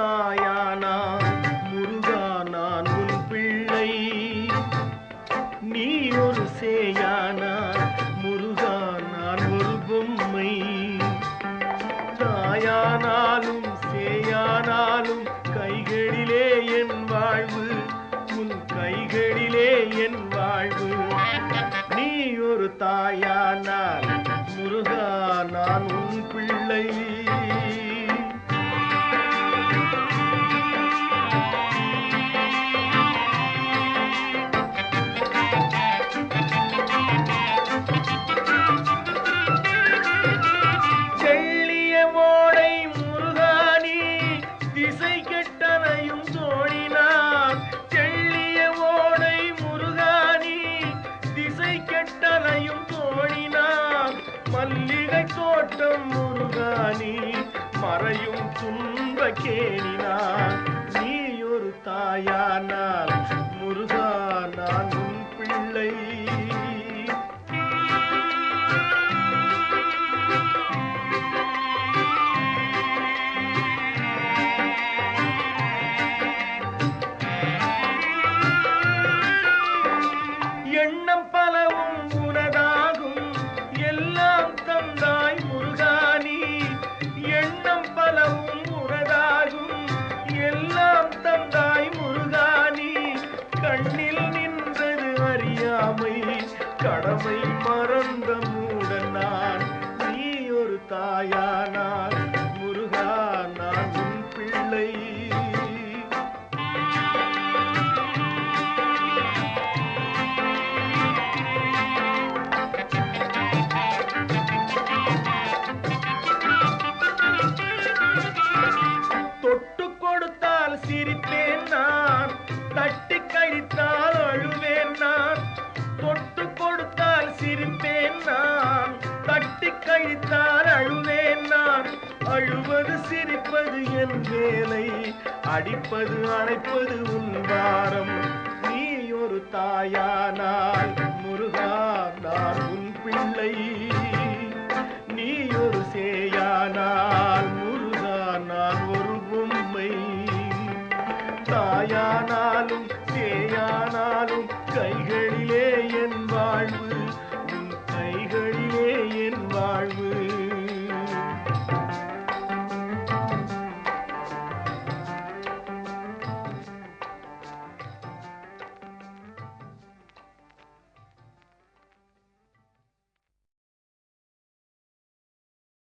தாயானா? முருகா நான் உன் பிள்ளை. நீ ஒரு சேயானா? முருகா நான் ஒரு பொம்மை. தாயானாலும் சேயானாலும் கைகளிலே என் வாழ்வு. உன் கைகளிலே என் வாழ்வு. நீ ஒரு தாயானால் முருகா நான் உன் பிள்ளை. மல்லிகை தோட்டம் முருகானி மறையும் துன்ப கேணினான் நீ ஒரு தாயானால் கடமை கடமை மறந்த மூடன் நான். நீ ஒரு தாயானால் முருகா நான் உன் பிள்ளை. தொட்டு கொடுத்தால் சிரித்தேன் நான். தட்டி கழித்தால் சிரிப்பது என் வேலை அடிப்பது அணைப்பது உன் வாரம் நீ ஒரு தாயானால் முருகா நான் உன் பிள்ளை. நீ ஒரு சேயானால் முருகா நான் ஒரு பொம்மை. தாயானாலும் சேயானாலும் கைகளிலே என் வாழ்வு